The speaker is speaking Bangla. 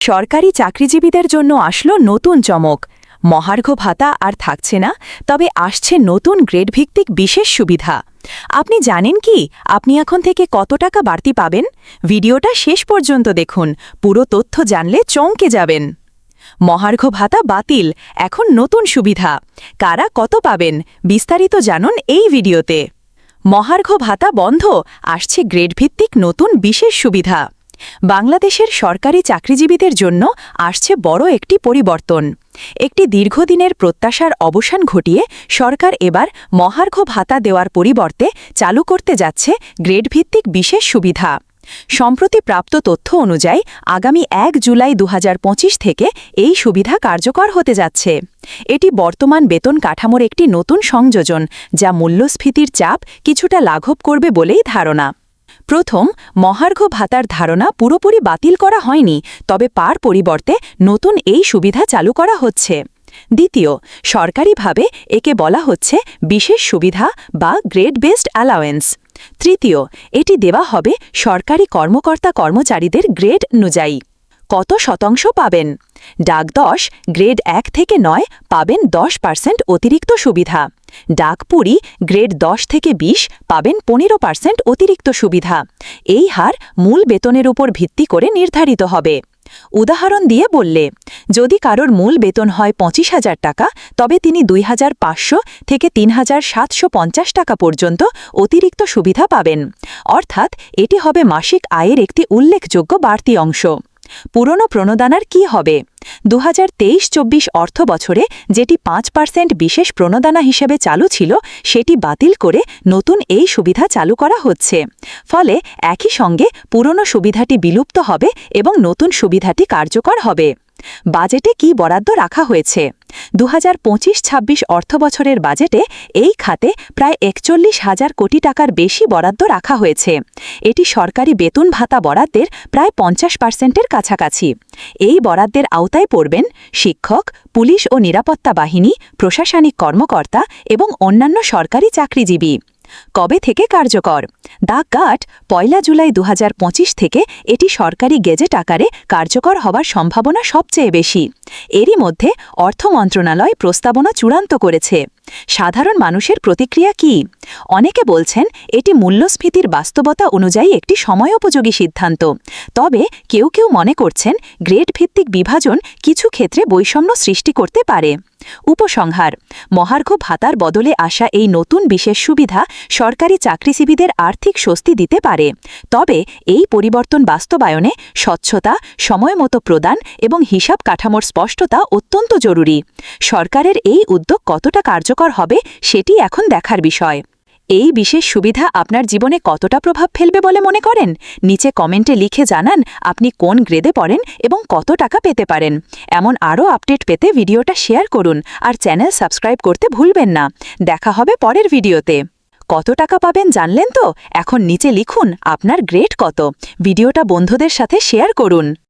সরকারি চাকরিজীবীদের জন্য আসলো নতুন চমক। মহার্ঘ ভাতা আর থাকছে না, তবে আসছে নতুন গ্রেডভিত্তিক বিশেষ সুবিধা। আপনি জানেন কি? আপনি এখন থেকে কত টাকা বাড়তি পাবেন? ভিডিওটা শেষ পর্যন্ত দেখুন, পুরো তথ্য জানলে চমকে যাবেন। মহার্ঘ ভাতা বাতিল, এখন নতুন সুবিধা। কারা কত পাবেন? বিস্তারিত জানুন এই ভিডিওতে। মহার্ঘ ভাতা বন্ধ, আসছে গ্রেডভিত্তিক নতুন বিশেষ সুবিধা। বাংলাদেশের সরকারি চাকরিজীবীদের জন্য আসছে বড় একটি পরিবর্তন। একটি দীর্ঘদিনের প্রত্যাশার অবসান ঘটিয়ে সরকার এবার মহার্ঘ ভাতা দেওয়ার পরিবর্তে চালু করতে যাচ্ছে গ্রেডভিত্তিক বিশেষ সুবিধা। সম্প্রতি প্রাপ্ত তথ্য অনুযায়ী, আগামী এক জুলাই দু হাজার পঁচিশ থেকে এই সুবিধা কার্যকর হতে যাচ্ছে। এটি বর্তমান বেতন কাঠামোর একটি নতুন সংযোজন, যা মূল্যস্ফীতির চাপ কিছুটা লাঘব করবে বলেই ধারণা। প্রথম, মহার্ঘ ভাতার ধারণা পুরোপুরি বাতিল করা হয়নি, তবে পার পরিবর্তে নতুন এই সুবিধা চালু করা হচ্ছে। দ্বিতীয়, সরকারিভাবে একে বলা হচ্ছে বিশেষ সুবিধা বা গ্রেড বেসড অ্যালাওয়েন্স। তৃতীয়, এটি দেওয়া হবে সরকারি কর্মকর্তা কর্মচারীদের গ্রেড অনুযায়ী। কত শতাংশ পাবেন? ডাক দশ, গ্রেড এক থেকে নয় পাবেন দশ পার্সেন্ট অতিরিক্ত সুবিধা। ডাকপুরি গ্রেড দশ থেকে ২০ পাবেন পনেরো পার্সেন্ট অতিরিক্ত সুবিধা। এই হার মূল বেতনের উপর ভিত্তি করে নির্ধারিত হবে। উদাহরণ দিয়ে বললে, যদি কারোর মূল বেতন হয় পঁচিশ হাজার টাকা, তবে তিনি দুই হাজার পাঁচশো থেকে তিন হাজার সাতশো পঞ্চাশ টাকা পর্যন্ত অতিরিক্ত সুবিধা পাবেন। অর্থাৎ এটি হবে মাসিক আয়ের একটি উল্লেখযোগ্য বাড়তি অংশ। পুরনো প্রণোদানার কি হবে? দু হাজার তেইশ চব্বিশ অর্থ বছরে যেটি পাঁচ পার্সেন্ট বিশেষ প্রণোদানা হিসেবে চালু ছিল, সেটি বাতিল করে নতুন এই সুবিধা চালু করা হচ্ছে। ফলে একই সঙ্গে পুরনো সুবিধাটি বিলুপ্ত হবে এবং নতুন সুবিধাটি কার্যকর হবে। বাজেটে কি বরাদ্দ রাখা হয়েছে? দু হাজার পঁচিশ ছাব্বিশ অর্থবছরের বাজেটে এই খাতে প্রায় একচল্লিশ হাজার কোটি টাকার বেশি বরাদ্দ রাখা হয়েছে। এটি সরকারি বেতন ভাতা বরাদ্দের প্রায় পঞ্চাশ পার্সেন্টের কাছাকাছি। এই বরাদ্দের আওতায় পড়বেন শিক্ষক, পুলিশ ও নিরাপত্তা বাহিনী, প্রশাসনিক কর্মকর্তা এবং অন্যান্য সরকারি চাকরিজীবী। কবে থেকে কার্যকর? দ্য গাট পয়লা জুলাই দু হাজার পঁচিশ থেকে এটি সরকারি গেজেট আকারে কার্যকর হবার সম্ভাবনা সবচেয়ে বেশি। এরই মধ্যে অর্থ মন্ত্রণালয় প্রস্তাবনা চূড়ান্ত করেছে। সাধারণ মানুষের প্রতিক্রিয়া কি? অনেকে বলছেন, এটি মূল্যস্ফীতির বাস্তবতা অনুযায়ী একটি সময়োপযোগী সিদ্ধান্ত। তবে কেউ কেউ মনে করছেন গ্রেড ভিত্তিক বিভাজন কিছু ক্ষেত্রে বৈষম্য সৃষ্টি করতে পারে। উপসংহার, মহার্ঘ ভাতার বদলে আসা এই নতুন বিশেষ সুবিধা সরকারি চাকরিজীবীদের আর্থিক স্বস্তি দিতে পারে। তবে এই পরিবর্তন বাস্তবায়নে স্বচ্ছতা, সময়মতো প্রদান এবং হিসাব কাঠামোর স্পষ্টতা অত্যন্ত জরুরি। সরকারের এই উদ্যোগ কতটা কার্যকর হবে সেটি এখন দেখার বিষয়। এই বিশেষ সুবিধা আপনার জীবনে কতটা প্রভাব ফেলবে বলে মনে করেন? নিচে কমেন্টে লিখে জানান আপনি কোন গ্রেদে পড়েন এবং কত টাকা পেতে পারেন। এমন আরও আপডেট পেতে ভিডিওটা শেয়ার করুন আর চ্যানেল সাবস্ক্রাইব করতে ভুলবেন না। দেখা হবে পরের ভিডিওতে। কত টাকা পাবেন জানলেন তো? এখন নিচে লিখুন আপনার গ্রেড কত। ভিডিওটা বন্ধুদের সাথে শেয়ার করুন।